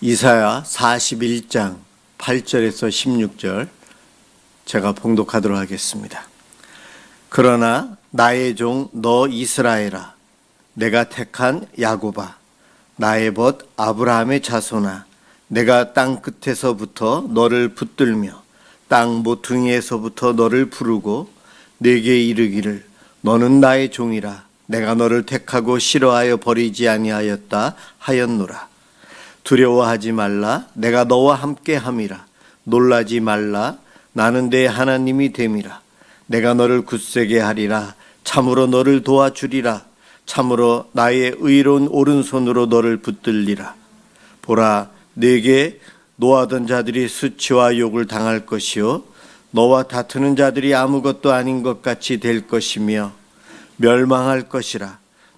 이사야 41장 8절에서 16절 제가 봉독하도록 하겠습니다. 그러나 나의 종 너 이스라엘아 내가 택한 야고바 나의 벗 아브라함의 자손아 내가 땅 끝에서부터 너를 붙들며 땅 모퉁이에서부터 너를 부르고 내게 이르기를 너는 나의 종이라 내가 너를 택하고 싫어하여 버리지 아니하였다 하였노라 두려워하지 말라. 내가 너와 함께 함이라. 놀라지 말라. 나는 내 하나님이 됨이라. 내가 너를 굳세게 하리라. 참으로 너를 도와주리라. 참으로 나의 의로운 오른손으로 너를 붙들리라. 보라 내게 노하던 자들이 수치와 욕을 당할 것이요. 너와 다투는 자들이 아무것도 아닌 것 같이 될 것이며 멸망할 것이라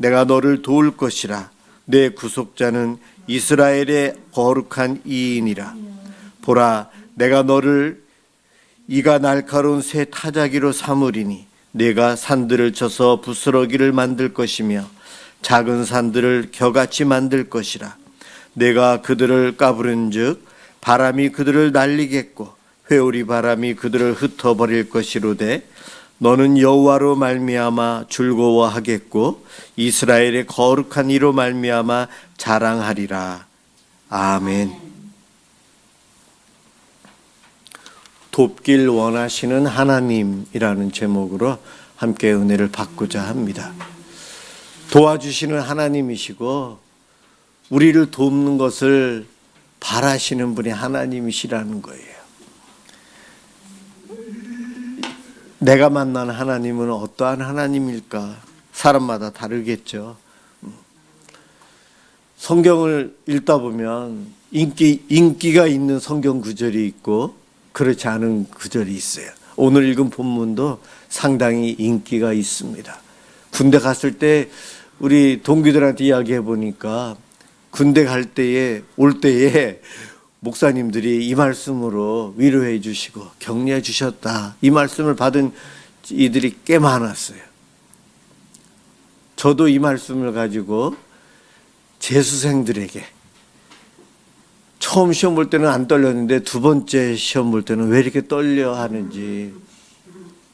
내가 너를 도울 것이라. 내 구속자는 이스라엘의 거룩한 이인이라. 보라 내가 너를 이가 날카로운 새 타자기로 삼으리니 내가 산들을 쳐서 부스러기를 만들 것이며 작은 산들을 겨같이 만들 것이라. 내가 그들을 까부른즉 바람이 그들을 날리겠고 회오리 바람이 그들을 흩어버릴 것이로되 너는 여호와로 말미암아 즐거워하겠고 이스라엘의 거룩한 이로 말미암아 자랑하리라 아멘. 돕길 원하시는 하나님이라는 제목으로 함께 은혜를 받고자 합니다. 도와주시는 하나님이시고 우리를 돕는 것을 바라시는 분이 하나님이시라는 거예요. 내가 만난 하나님은 어떠한 하나님일까? 사람마다 다르겠죠. 성경을 읽다 보면 인기 인기가 있는 성경 구절이 있고 그렇지 않은 구절이 있어요. 오늘 읽은 본문도 상당히 인기가 있습니다. 군대 갔을 때 우리 동기들한테 이야기해 보니까 군대 갈 때에 올 때에 목사님들이 이 말씀으로 위로해 주시고 격려해 주셨다. 이 말씀을 받은 이들이 꽤 많았어요. 저도 이 말씀을 가지고 재수생들에게 처음 시험 볼 때는 안 떨렸는데 두 번째 시험 볼 때는 왜 이렇게 떨려 하는지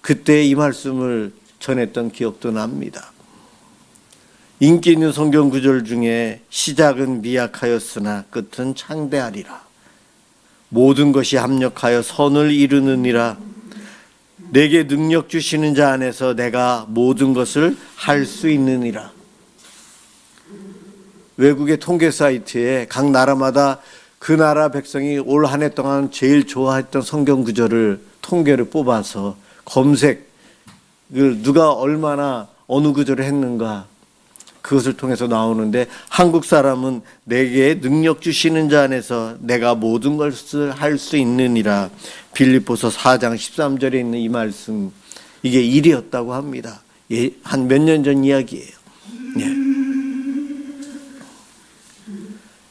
그때 이 말씀을 전했던 기억도 납니다. 인기 있는 성경 구절 중에 시작은 미약하였으나 끝은 창대하리라. 모든 것이 합력하여 선을 이루느니라. 내게 능력 주시는 자 안에서 내가 모든 것을 할 수 있느니라. 외국의 통계 사이트에 각 나라마다 그 나라 백성이 올 한 해 동안 제일 좋아했던 성경 구절을 통계를 뽑아서 검색 누가 얼마나 어느 구절을 했는가 그것을 통해서 나오는데 한국 사람은 내게 능력 주시는 자 안에서 내가 모든 것을 할 수 있느니라 빌립보서 4장 13절에 있는 이 말씀 이게 일이었다고 합니다. 예, 한 몇 년 전 이야기예요. 예.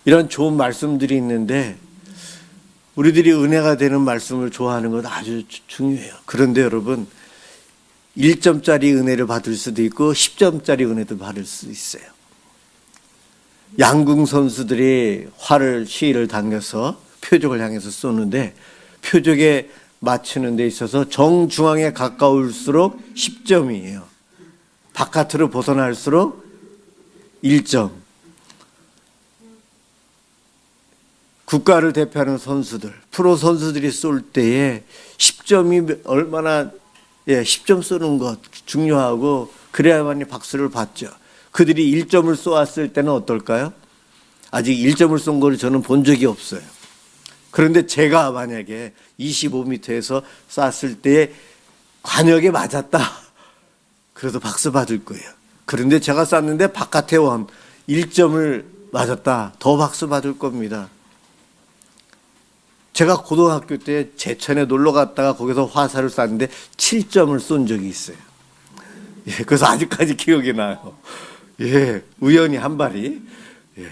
이런 좋은 말씀들이 있는데 우리들이 은혜가 되는 말씀을 좋아하는 건 아주 중요해요. 그런데 여러분 1점짜리 은혜를 받을 수도 있고 10점짜리 은혜도 받을 수 있어요. 양궁 선수들이 활을 시위를 당겨서 표적을 향해서 쏘는데 표적에 맞추는 데 있어서 정중앙에 가까울수록 10점이에요. 바깥으로 벗어날수록 1점. 국가를 대표하는 선수들, 프로 선수들이 쏠 때에 10점이 얼마나 예, 10점 쏘는 것 중요하고 그래야만이 박수를 받죠. 그들이 1점을 쏘았을 때는 어떨까요? 아직 1점을 쏜 거를 저는 본 적이 없어요. 그런데 제가 만약에 25m에서 쐈을 때 관역에 맞았다. 그래도 박수 받을 거예요. 그런데 제가 쐈는데 바깥에 원 1점을 맞았다. 더 박수 받을 겁니다. 제가 고등학교 때 제천에 놀러 갔다가 거기서 화살을 쐈는데 7점을 쏜 적이 있어요. 예, 그래서 아직까지 기억이 나요. 예, 우연히 한 발이. 예.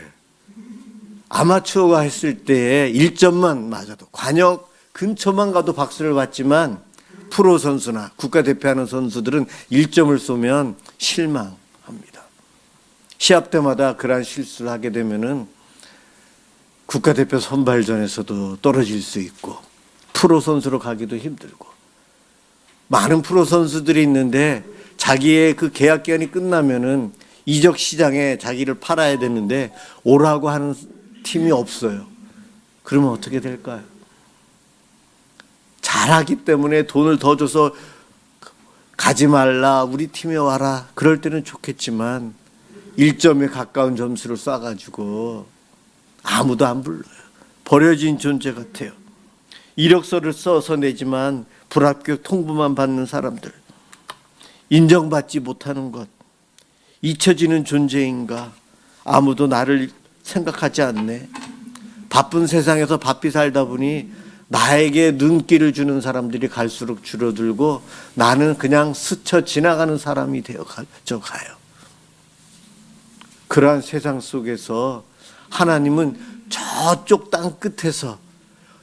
아마추어가 했을 때 1점만 맞아도 관역 근처만 가도 박수를 받지만 프로 선수나 국가 대표하는 선수들은 1점을 쏘면 실망합니다. 시합 때마다 그러한 실수를 하게 되면은 국가대표 선발전에서도 떨어질 수 있고 프로 선수로 가기도 힘들고 많은 프로 선수들이 있는데 자기의 그 계약 기간이 끝나면은 이적 시장에 자기를 팔아야 되는데 오라고 하는 팀이 없어요. 그러면 어떻게 될까요? 잘하기 때문에 돈을 더 줘서 가지 말라 우리 팀에 와라 그럴 때는 좋겠지만 1점에 가까운 점수를 쏴가지고 아무도 안 불러요. 버려진 존재 같아요. 이력서를 써서 내지만 불합격 통보만 받는 사람들. 인정받지 못하는 것. 잊혀지는 존재인가. 아무도 나를 생각하지 않네. 바쁜 세상에서 바삐 살다 보니 나에게 눈길을 주는 사람들이 갈수록 줄어들고 나는 그냥 스쳐 지나가는 사람이 되어 져 가요. 그러한 세상 속에서 하나님은 저쪽 땅 끝에서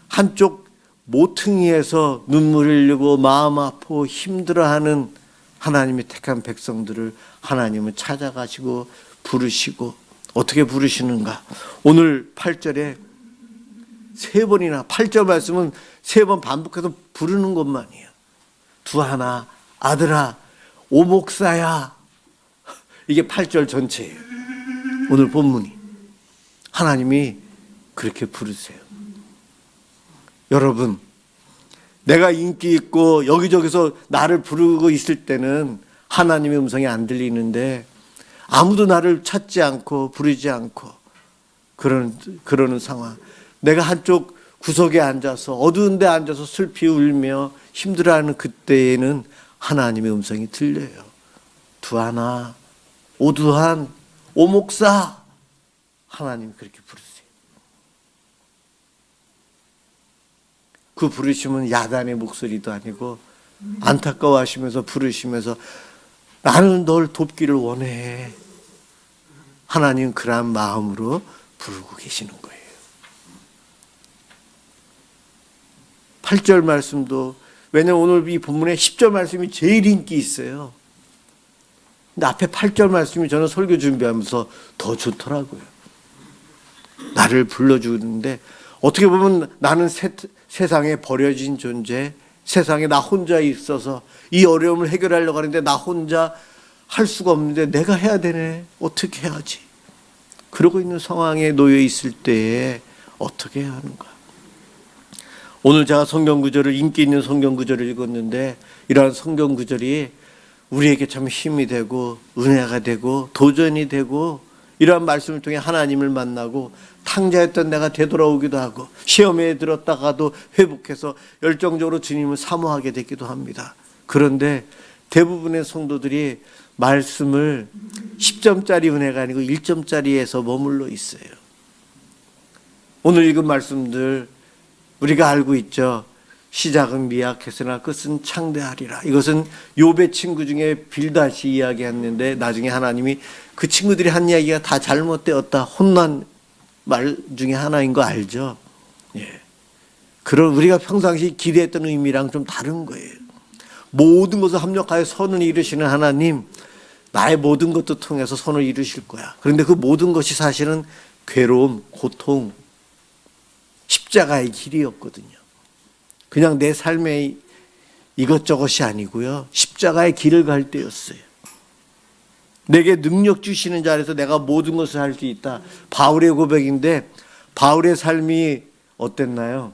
한쪽 모퉁이에서 눈물 흘리고 마음 아프고 힘들어하는 하나님이 택한 백성들을 하나님은 찾아가시고 부르시고 어떻게 부르시는가? 오늘 8절에 세 번이나 8절 말씀은 세 번 반복해서 부르는 것만이에요. 두 하나 아들아 오목사야 이게 8절 전체예요. 오늘 본문이 하나님이 그렇게 부르세요. 여러분, 내가 인기 있고 여기저기서 나를 부르고 있을 때는 하나님의 음성이 안 들리는데 아무도 나를 찾지 않고 부르지 않고 그런 그러는 상황. 내가 한쪽 구석에 앉아서 어두운 데 앉아서 슬피 울며 힘들어하는 그때에는 하나님의 음성이 들려요. 두하나 오두한 오목사 하나님 그렇게 부르세요. 그 부르심은 야단의 목소리도 아니고 안타까워하시면서 부르시면서 나는 널 돕기를 원해. 하나님 그러한 마음으로 부르고 계시는 거예요. 8절 말씀도 왜냐면 오늘 이 본문에 10절 말씀이 제일 인기 있어요. 근데 앞에 8절 말씀이 저는 설교 준비하면서 더 좋더라고요. 나를 불러주는데 어떻게 보면 나는 세, 세상에 버려진 존재, 세상에 나 혼자 있어서 이 어려움을 해결하려고 하는데 나 혼자 할 수가 없는데 내가 해야 되네. 어떻게 해야지? 그러고 있는 상황에 놓여 있을 때에 어떻게 해야 하는가? 오늘 제가 성경 구절을 인기 있는 성경 구절을 읽었는데 이러한 성경 구절이 우리에게 참 힘이 되고 은혜가 되고 도전이 되고 이러한 말씀을 통해 하나님을 만나고 탕자였던 내가 되돌아오기도 하고 시험에 들었다가도 회복해서 열정적으로 주님을 사모하게 되기도 합니다. 그런데 대부분의 성도들이 말씀을 10점짜리 은혜가 아니고 1점짜리에서 머물러 있어요. 오늘 읽은 말씀들 우리가 알고 있죠. 시작은 미약했으나 끝은 창대하리라. 이것은 요배 친구 중에 빌다시 이야기했는데 나중에 하나님이 그 친구들이 한 이야기가 다 잘못되었다. 혼난 말 중에 하나인 거 알죠? 예. 그런 우리가 평상시 기대했던 의미랑 좀 다른 거예요. 모든 것을 합력하여 선을 이루시는 하나님, 나의 모든 것도 통해서 선을 이루실 거야. 그런데 그 모든 것이 사실은 괴로움, 고통, 십자가의 길이었거든요. 그냥 내 삶의 이것저것이 아니고요. 십자가의 길을 갈 때였어요. 내게 능력 주시는 자리에서 내가 모든 것을 할 수 있다. 바울의 고백인데 바울의 삶이 어땠나요?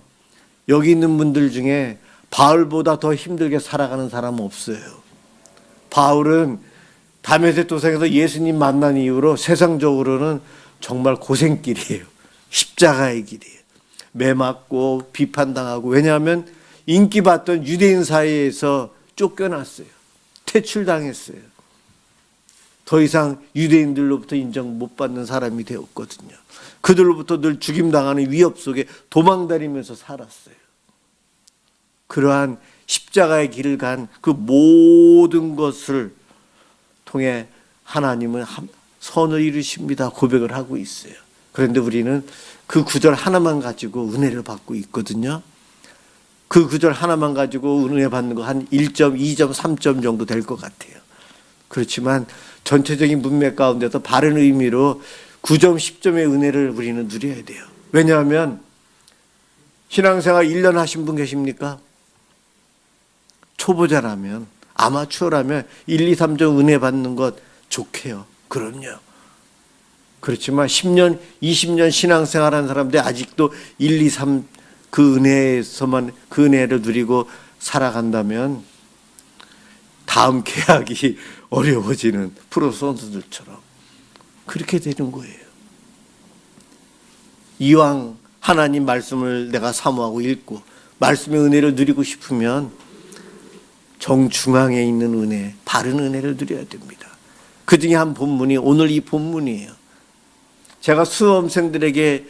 여기 있는 분들 중에 바울보다 더 힘들게 살아가는 사람은 없어요. 바울은 다메섹 도상에서 예수님 만난 이후로 세상적으로는 정말 고생길이에요. 십자가의 길이에요. 매 맞고 비판당하고 왜냐하면 인기 받던 유대인 사이에서 쫓겨났어요. 퇴출당했어요. 더 이상 유대인들로부터 인정 못 받는 사람이 되었거든요. 그들로부터 늘 죽임당하는 위협 속에 도망다니면서 살았어요. 그러한 십자가의 길을 간 그 모든 것을 통해 하나님은 한- 선을 이루십니다. 고백을 하고 있어요. 그런데 우리는 그 구절 하나만 가지고 은혜를 받고 있거든요. 그 구절 하나만 가지고 은혜 받는 거 한 1점, 2점, 3점 정도 될 것 같아요. 그렇지만 전체적인 문맥 가운데서 바른 의미로 9점, 10점의 은혜를 우리는 누려야 돼요. 왜냐하면 신앙생활 1년 하신 분 계십니까? 초보자라면 아마추어라면 1, 2, 3점 은혜 받는 것 좋게요. 그럼요. 그렇지만 10년, 20년 신앙생활 한 사람들 아직도 1, 2, 3 그 은혜에서만 그 은혜를 누리고 살아간다면 다음 계약이 어려워지는 프로 선수들처럼 그렇게 되는 거예요. 이왕 하나님 말씀을 내가 사모하고 읽고 말씀의 은혜를 누리고 싶으면 정중앙에 있는 은혜, 바른 은혜를 누려야 됩니다. 그 중에 한 본문이 오늘 이 본문이에요. 제가 수험생들에게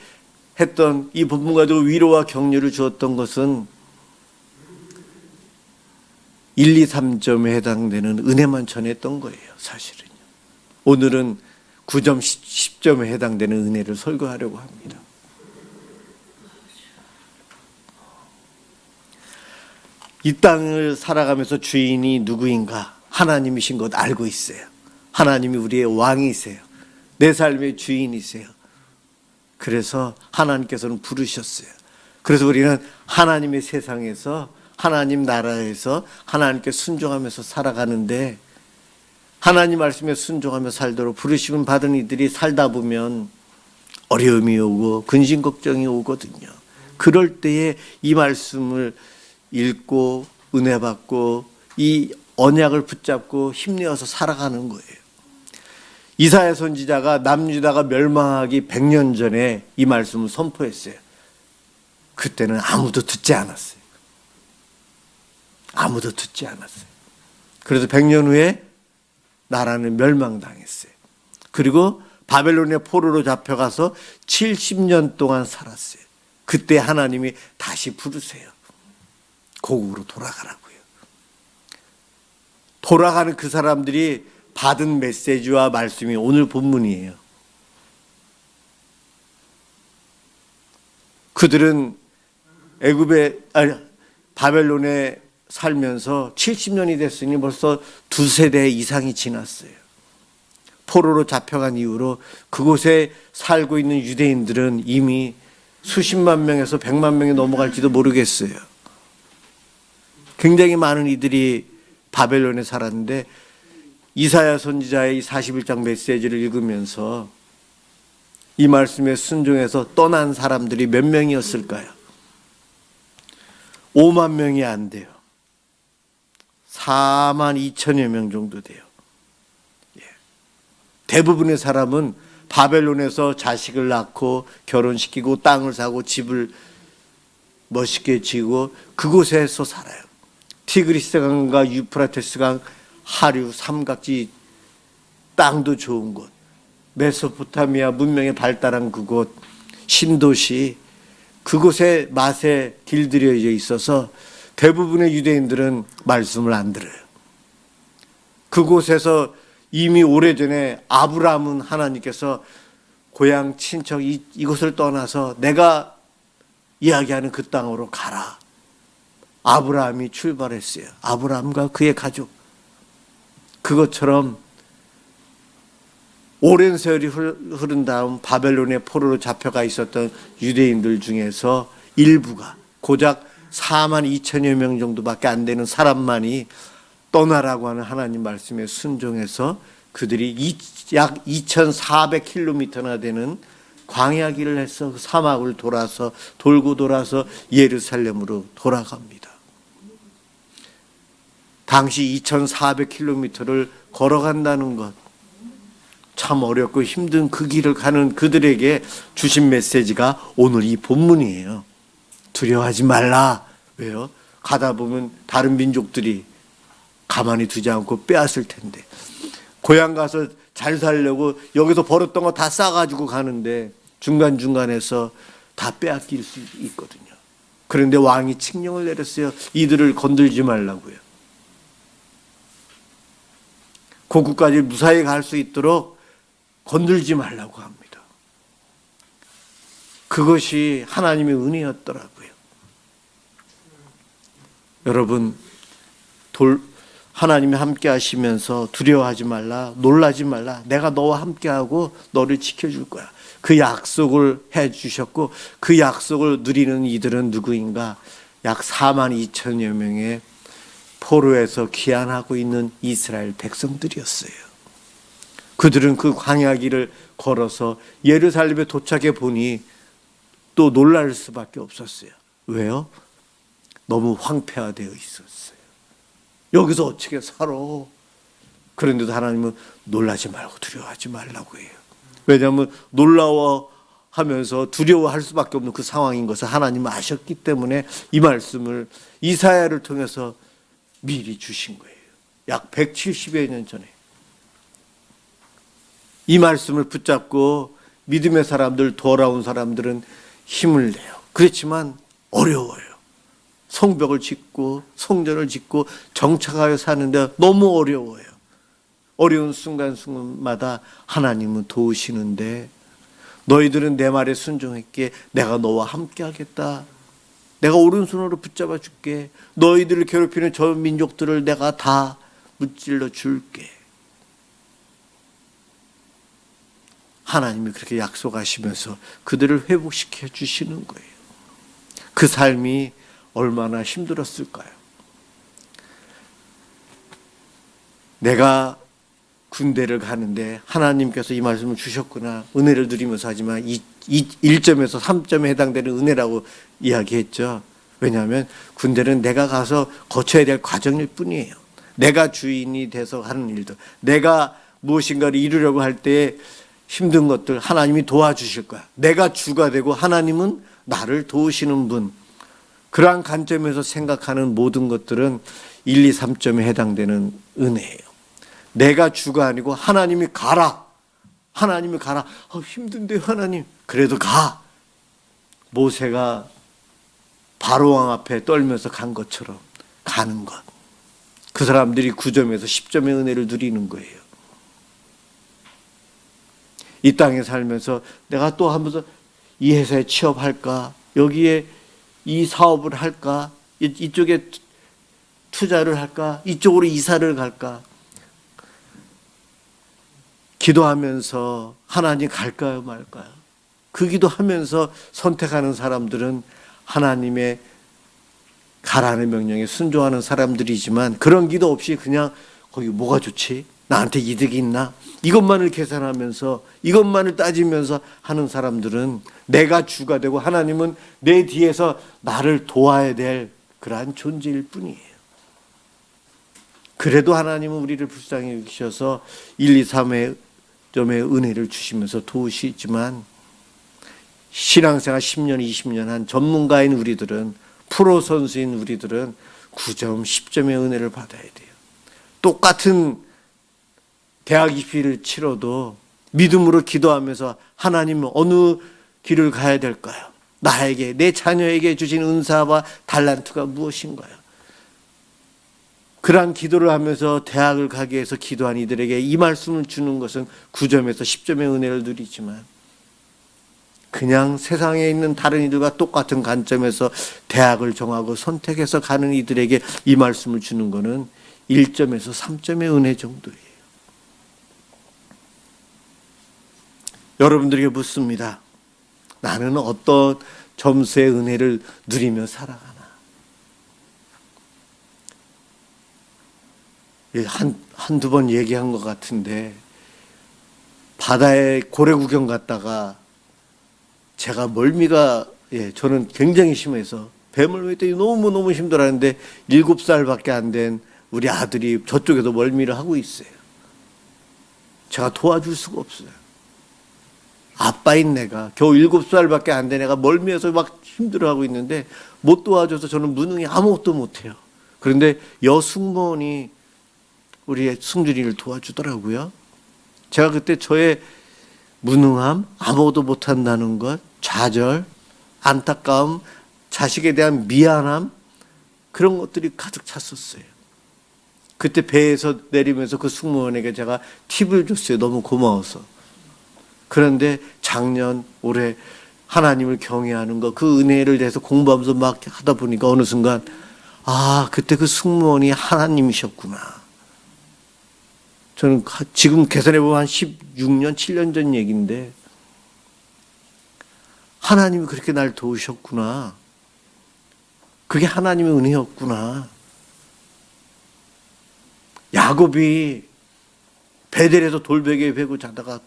했던 이 본문 가지고 위로와 격려를 주었던 것은 1, 2, 3점에 해당되는 은혜만 전했던 거예요, 사실은요. 오늘은 9점, 10점에 해당되는 은혜를 설교하려고 합니다. 이 땅을 살아가면서 주인이 누구인가? 하나님이신 것 알고 있어요. 하나님이 우리의 왕이세요. 내 삶의 주인이세요. 그래서 하나님께서는 부르셨어요. 그래서 우리는 하나님의 세상에서 하나님 나라에서 하나님께 순종하면서 살아가는데 하나님 말씀에 순종하며 살도록 부르심을 받은 이들이 살다 보면 어려움이 오고 근심 걱정이 오거든요. 그럴 때에 이 말씀을 읽고 은혜 받고 이 언약을 붙잡고 힘내어서 살아가는 거예요. 이사야 선지자가 남유다가 멸망하기 100년 전에 이 말씀을 선포했어요. 그때는 아무도 듣지 않았어요. 아무도 듣지 않았어요. 그래서 100년 후에 나라는 멸망당했어요. 그리고 바벨론의 포로로 잡혀가서 70년 동안 살았어요. 그때 하나님이 다시 부르세요. 고국으로 돌아가라고요. 돌아가는 그 사람들이 받은 메시지와 말씀이 오늘 본문이에요. 그들은 애굽에 아니 바벨론에 살면서 70년이 됐으니 벌써 두 세대 이상이 지났어요. 포로로 잡혀간 이후로 그곳에 살고 있는 유대인들은 이미 수십만 명에서 백만 명이 넘어갈지도 모르겠어요. 굉장히 많은 이들이 바벨론에 살았는데 이사야 선지자의 이 41장 메시지를 읽으면서 이 말씀에 순종해서 떠난 사람들이 몇 명이었을까요? 5만 명이 안 돼요. 4만 2천여 명 정도 돼요. 예. 대부분의 사람은 바벨론에서 자식을 낳고 결혼시키고 땅을 사고 집을 멋있게 지고 그곳에서 살아요. 티그리스 강과 유프라테스 강 하류 삼각지 땅도 좋은 곳 메소포타미아 문명의 발달한 그곳 신도시 그곳에 맛에 길들여져 있어서 대부분의 유대인들은 말씀을 안 들어요. 그곳에서 이미 오래전에 아브라함은 하나님께서 고향 친척 이, 이곳을 떠나서 내가 이야기하는 그 땅으로 가라. 아브라함이 출발했어요. 아브라함과 그의 가족. 그것처럼 오랜 세월이 흐른 다음 바벨론의 포로로 잡혀가 있었던 유대인들 중에서 일부가 고작 4만 2천여 명 정도밖에 안 되는 사람만이 떠나라고 하는 하나님 말씀에 순종해서 그들이 약 2,400km나 되는 광야 길을 해서 그 사막을 돌아서 돌고 돌아서 예루살렘으로 돌아갑니다. 당시 2,400km를 걸어간다는 것. 참 어렵고 힘든 그 길을 가는 그들에게 주신 메시지가 오늘 이 본문이에요. 두려워하지 말라. 왜요? 가다 보면 다른 민족들이 가만히 두지 않고 빼앗을 텐데. 고향 가서 잘 살려고 여기서 벌었던 거 다 싸가지고 가는데 중간중간에서 다 빼앗길 수 있거든요. 그런데 왕이 칙령을 내렸어요. 이들을 건들지 말라고요. 고국까지 무사히 갈 수 있도록 건들지 말라고 합니다. 그것이 하나님의 은혜였더라고요. 여러분, 돌, 하나님이 함께 하시면서 두려워하지 말라, 놀라지 말라, 내가 너와 함께하고 너를 지켜줄 거야. 그 약속을 해 주셨고, 그 약속을 누리는 이들은 누구인가? 약 4만 2천여 명의 포로에서 귀환하고 있는 이스라엘 백성들이었어요. 그들은 그 광야길을 걸어서 예루살렘에 도착해 보니 또 놀랄 수밖에 없었어요. 왜요? 너무 황폐화되어 있었어요. 여기서 어떻게 살아? 그런데도 하나님은 놀라지 말고 두려워하지 말라고 해요. 왜냐하면 놀라워하면서 두려워할 수밖에 없는 그 상황인 것을 하나님은 아셨기 때문에 이 말씀을 이사야를 통해서 미리 주신 거예요. 약 170여 년 전에. 이 말씀을 붙잡고 믿음의 사람들, 돌아온 사람들은 힘을 내요. 그렇지만 어려워요. 성벽을 짓고 성전을 짓고 정착하여 사는데 너무 어려워요. 어려운 순간순간마다 하나님은 도우시는데 너희들은 내 말에 순종했기에 내가 너와 함께 하겠다. 내가 오른손으로 붙잡아 줄게. 너희들을 괴롭히는 저 민족들을 내가 다 무찔러 줄게. 하나님이 그렇게 약속하시면서 그들을 회복시켜 주시는 거예요. 그 삶이 얼마나 힘들었을까요? 내가 군대를 가는데 하나님께서 이 말씀을 주셨구나 은혜를 드리면서 하지만 이, 이 1점에서 3점에 해당되는 은혜라고 이야기했죠. 왜냐하면 군대는 내가 가서 거쳐야 될 과정일 뿐이에요. 내가 주인이 돼서 하는 일들, 내가 무엇인가를 이루려고 할 때 힘든 것들 하나님이 도와주실 거야. 내가 주가 되고 하나님은 나를 도우시는 분. 그러한 관점에서 생각하는 모든 것들은 1, 2, 3점에 해당되는 은혜예요. 내가 주가 아니고 하나님이 가라. 하나님이 가라. 어, 힘든데 하나님. 그래도 가. 모세가 바로왕 앞에 떨면서 간 것처럼 가는 것. 그 사람들이 9점에서 10점의 은혜를 누리는 거예요. 이 땅에 살면서 내가 또 하면서 이 회사에 취업할까? 여기에 이 사업을 할까? 이- 이쪽에 투- 투자를 할까? 이쪽으로 이사를 갈까? 기도하면서 하나님 갈까요, 말까요? 그 기도하면서 선택하는 사람들은 하나님의 가라는 명령에 순종하는 사람들이지만 그런 기도 없이 그냥 거기 뭐가 좋지? 나한테 이득이 있나? 이것만을 계산하면서 이것만을 따지면서 하는 사람들은 내가 주가 되고 하나님은 내 뒤에서 나를 도와야 될 그러한 존재일 뿐이에요. 그래도 하나님은 우리를 불쌍히 여기셔서 1, 2, 3의 점의 은혜를 주시면서 도우시지만 신앙생활 10년, 20년 한 전문가인 우리들은 프로 선수인 우리들은 9점, 10점의 은혜를 받아야 돼요. 똑같은 대학 입시를 치러도 믿음으로 기도하면서 하나님 어느 길을 가야 될까요? 나에게 내 자녀에게 주신 은사와 달란트가 무엇인가요? 그러한 기도를 하면서 대학을 가기 위해서 기도한 이들에게 이 말씀을 주는 것은 9점에서 10점의 은혜를 누리지만 그냥 세상에 있는 다른 이들과 똑같은 관점에서 대학을 정하고 선택해서 가는 이들에게 이 말씀을 주는 것은 1점에서 3점의 은혜 정도예요. 여러분들에게 묻습니다. 나는 어떤 점수의 은혜를 누리며 살아가나? 예, 한, 한두 번 얘기한 것 같은데, 바다에 고래 구경 갔다가 제가 멀미가, 예, 저는 굉장히 심해서 뱀을 때 너무너무 힘들어하는데 일곱 살밖에 안 된 우리 아들이 저쪽에서 멀미를 하고 있어요. 제가 도와줄 수가 없어요. 아빠인 내가 겨우 일곱 살밖에 안 된 애가 멀미해서 막 힘들어하고 있는데 못 도와줘서 저는 무능히 아무것도 못해요. 그런데 여승무원이 우리의 승준이를 도와주더라고요. 제가 그때 저의 무능함, 아무것도 못한다는 것, 좌절, 안타까움, 자식에 대한 미안함 그런 것들이 가득 찼었어요. 그때 배에서 내리면서 그 승무원에게 제가 팁을 줬어요. 너무 고마워서. 그런데 작년 올해 하나님을 경외하는 거 그 은혜를 대해서 공부하면서 막 하다 보니까 어느 순간 아 그때 그 승무원이 하나님이셨구나. 저는 가- 지금 계산해 보면 한 16년 7년 전 얘기인데 하나님이 그렇게 날 도우셨구나. 그게 하나님의 은혜였구나. 야곱이 베델에서 돌베개에 베고 자다가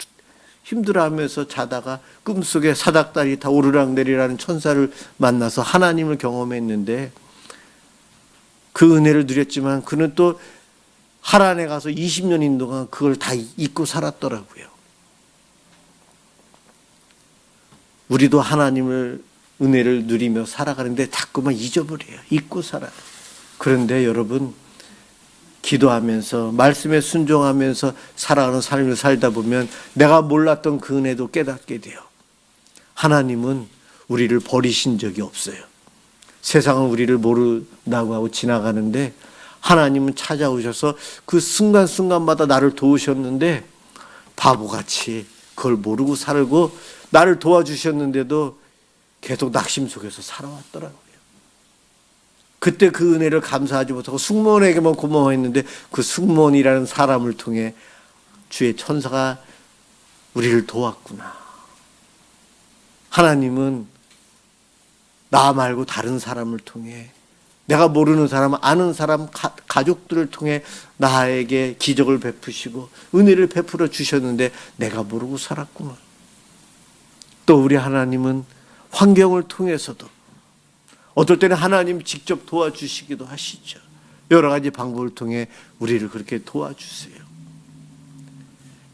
힘들어하면서 자다가 꿈속에 사닥다리 다 오르락 내리라는 천사를 만나서 하나님을 경험했는데 그 은혜를 누렸지만 그는 또 하란에 가서 20년인 동안 그걸 다 잊고 살았더라고요. 우리도 하나님을 은혜를 누리며 살아가는데 자꾸만 잊어버려요. 잊고 살아요. 그런데 여러분 기도하면서 말씀에 순종하면서 살아가는 삶을 살다 보면 내가 몰랐던 그 은혜도 깨닫게 돼요. 하나님은 우리를 버리신 적이 없어요. 세상은 우리를 모른다고 하고 지나가는데 하나님은 찾아오셔서 그 순간순간마다 나를 도우셨는데 바보같이 그걸 모르고 살고 나를 도와주셨는데도 계속 낙심 속에서 살아왔더라고요. 그때 그 은혜를 감사하지 못하고 승무원에게만 고마워했는데 그 승무원이라는 사람을 통해 주의 천사가 우리를 도왔구나. 하나님은 나 말고 다른 사람을 통해 내가 모르는 사람, 아는 사람, 가, 가족들을 통해 나에게 기적을 베푸시고 은혜를 베풀어 주셨는데 내가 모르고 살았구나. 또 우리 하나님은 환경을 통해서도 어떨 때는 하나님 직접 도와주시기도 하시죠. 여러 가지 방법을 통해 우리를 그렇게 도와주세요.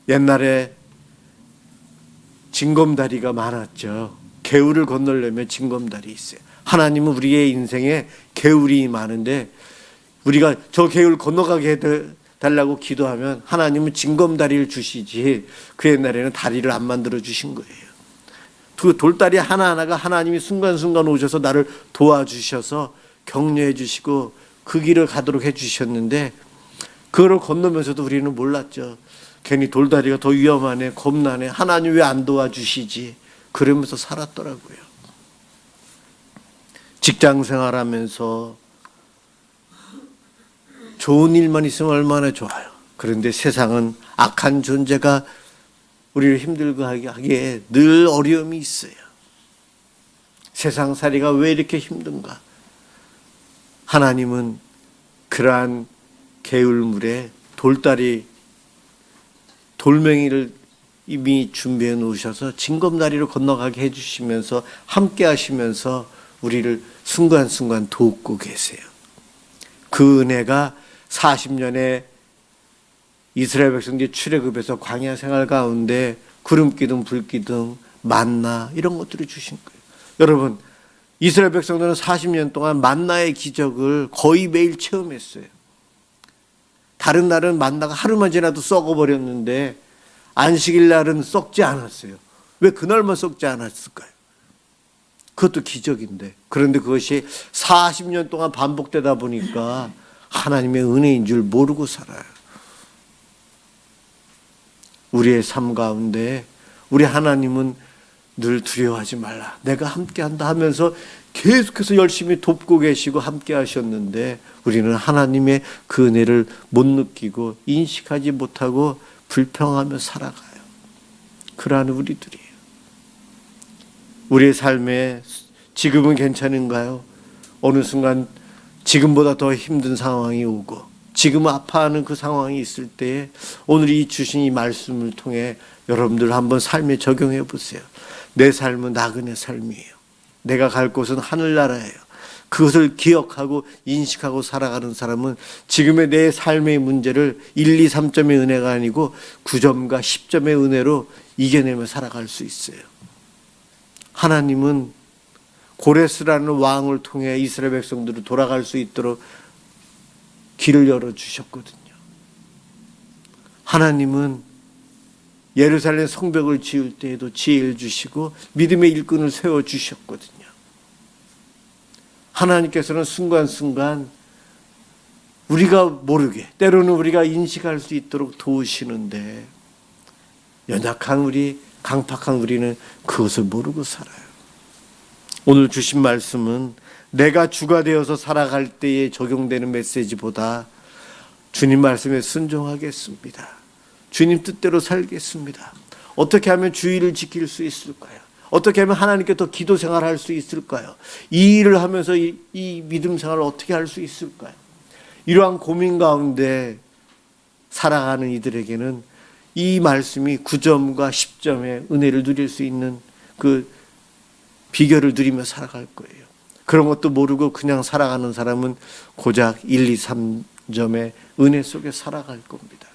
옛날에 징검다리가 많았죠. 개울을 건너려면 징검다리 있어요. 하나님은 우리의 인생에 개울이 많은데 우리가 저 개울 건너가게 해달라고 기도하면 하나님은 징검다리를 주시지 그 옛날에는 다리를 안 만들어 주신 거예요. 그 돌다리 하나하나가 하나님이 순간순간 오셔서 나를 도와주셔서 격려해 주시고 그 길을 가도록 해 주셨는데 그거를 건너면서도 우리는 몰랐죠. 괜히 돌다리가 더 위험하네, 겁나네. 하나님 왜 안 도와주시지? 그러면서 살았더라고요. 직장 생활하면서 좋은 일만 있으면 얼마나 좋아요. 그런데 세상은 악한 존재가 우리를 힘들게 하기에 늘 어려움이 있어요. 세상 살이가 왜 이렇게 힘든가? 하나님은 그러한 개울물에 돌다리 돌멩이를 이미 준비해 놓으셔서 징검다리로 건너가게 해주시면서 함께 하시면서 우리를 순간순간 돕고 계세요. 그 은혜가 40년의 이스라엘 백성들이 출애굽에서 광야 생활 가운데 구름 기둥, 불 기둥, 만나 이런 것들을 주신 거예요. 여러분, 이스라엘 백성들은 40년 동안 만나의 기적을 거의 매일 체험했어요. 다른 날은 만나가 하루만 지나도 썩어버렸는데 안식일 날은 썩지 않았어요. 왜 그날만 썩지 않았을까요? 그것도 기적인데. 그런데 그것이 40년 동안 반복되다 보니까 하나님의 은혜인 줄 모르고 살아요. 우리의 삶 가운데 우리 하나님은 늘 두려워하지 말라. 내가 함께 한다 하면서 계속해서 열심히 돕고 계시고 함께 하셨는데 우리는 하나님의 그 은혜를 못 느끼고 인식하지 못하고 불평하며 살아가요. 그러한 우리들이에요. 우리의 삶에 지금은 괜찮은가요? 어느 순간 지금보다 더 힘든 상황이 오고 지금 아파하는 그 상황이 있을 때에 오늘 이 주신 이 말씀을 통해 여러분들 한번 삶에 적용해 보세요. 내 삶은 나그네 삶이에요. 내가 갈 곳은 하늘나라예요. 그것을 기억하고 인식하고 살아가는 사람은 지금의 내 삶의 문제를 1, 2, 3점의 은혜가 아니고 9점과 10점의 은혜로 이겨내며 살아갈 수 있어요. 하나님은 고레스라는 왕을 통해 이스라엘 백성들을 돌아갈 수 있도록 길을 열어 주셨거든요. 하나님은 예루살렘 성벽을 지을 때에도 지혜를 주시고 믿음의 일꾼을 세워 주셨거든요. 하나님께서는 순간순간 우리가 모르게 때로는 우리가 인식할 수 있도록 도우시는데 연약한 우리 강팍한 우리는 그것을 모르고 살아요. 오늘 주신 말씀은 내가 주가 되어서 살아갈 때에 적용되는 메시지보다 주님 말씀에 순종하겠습니다. 주님 뜻대로 살겠습니다. 어떻게 하면 주의를 지킬 수 있을까요? 어떻게 하면 하나님께 더 기도 생활할 수 있을까요? 이 일을 하면서 이, 이 믿음 생활을 어떻게 할 수 있을까요? 이러한 고민 가운데 살아가는 이들에게는 이 말씀이 9점과 10점의 은혜를 누릴 수 있는 그 비결을 누리며 살아갈 거예요. 그런 것도 모르고 그냥 살아가는 사람은 고작 1, 2, 3점의 은혜 속에 살아갈 겁니다.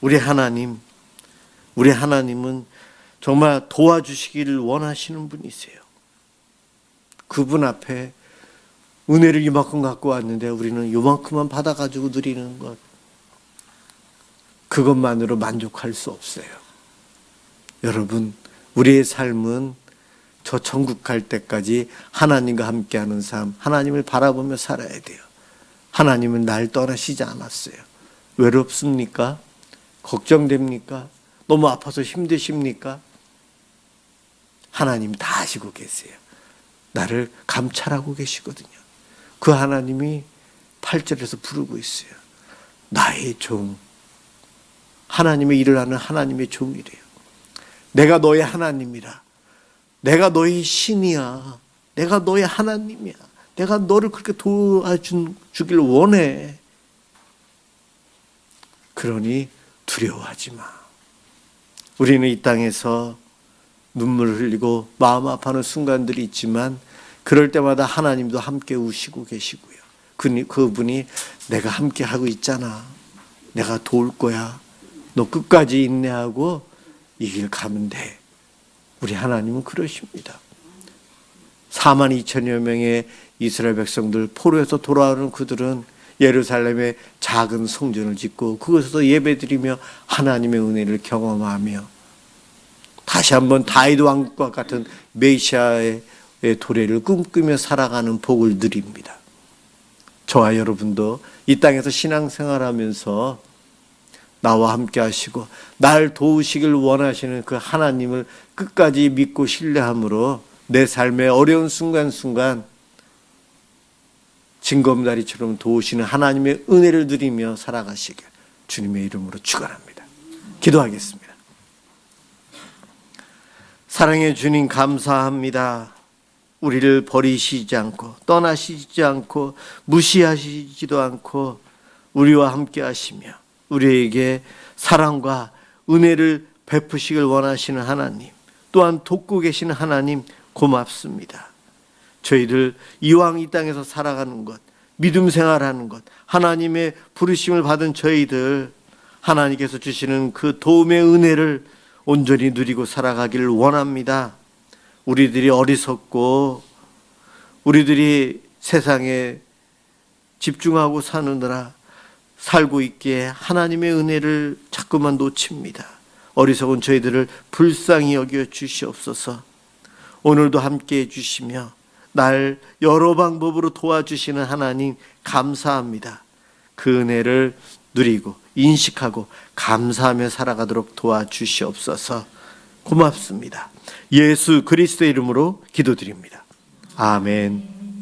우리 하나님, 우리 하나님은 정말 도와주시기를 원하시는 분이세요. 그분 앞에 은혜를 이만큼 갖고 왔는데 우리는 이만큼만 받아가지고 누리는 것. 그것만으로 만족할 수 없어요. 여러분, 우리의 삶은 저 천국 갈 때까지 하나님과 함께하는 삶, 하나님을 바라보며 살아야 돼요. 하나님은 날 떠나시지 않았어요. 외롭습니까? 걱정됩니까? 너무 아파서 힘드십니까? 하나님 다 아시고 계세요. 나를 감찰하고 계시거든요. 그 하나님이 8절에서 부르고 있어요. 나의 종. 하나님의 일을 하는 하나님의 종이래요. 내가 너의 하나님이라. 내가 너의 신이야. 내가 너의 하나님이야. 내가 너를 그렇게 도와주길 원해. 그러니 두려워하지 마. 우리는 이 땅에서 눈물을 흘리고 마음 아파하는 순간들이 있지만 그럴 때마다 하나님도 함께 우시고 계시고요. 그, 그분이 내가 함께 하고 있잖아. 내가 도울 거야. 너 끝까지 인내하고 이 길 가면 돼. 우리 하나님은 그러십니다. 4만 2천여 명의 이스라엘 백성들 포로에서 돌아오는 그들은 예루살렘에 작은 성전을 짓고 그것에서 예배드리며 하나님의 은혜를 경험하며 다시 한번 다윗 왕과 같은 메시아의 도래를 꿈꾸며 살아가는 복을 누립니다. 저와 여러분도 이 땅에서 신앙생활하면서 나와 함께 하시고 날 도우시길 원하시는 그 하나님을 끝까지 믿고 신뢰함으로 내 삶의 어려운 순간순간 징검다리처럼 도우시는 하나님의 은혜를 누리며 살아가시길 주님의 이름으로 축원합니다. 기도하겠습니다. 사랑해 주님 감사합니다. 우리를 버리시지 않고 떠나시지 않고 무시하시지도 않고 우리와 함께 하시며 우리에게 사랑과 은혜를 베푸시길 원하시는 하나님 또한 돕고 계시는 하나님 고맙습니다. 저희들 이왕 이 땅에서 살아가는 것, 믿음 생활하는 것, 하나님의 부르심을 받은 저희들 하나님께서 주시는 그 도움의 은혜를 온전히 누리고 살아가기를 원합니다. 우리들이 어리석고 우리들이 세상에 집중하고 사느라 살고 있기에 하나님의 은혜를 자꾸만 놓칩니다. 어리석은 저희들을 불쌍히 여겨 주시옵소서. 오늘도 함께 해 주시며 날 여러 방법으로 도와주시는 하나님 감사합니다. 그 은혜를 누리고 인식하고 감사하며 살아가도록 도와주시옵소서. 고맙습니다. 예수 그리스도의 이름으로 기도드립니다. 아멘.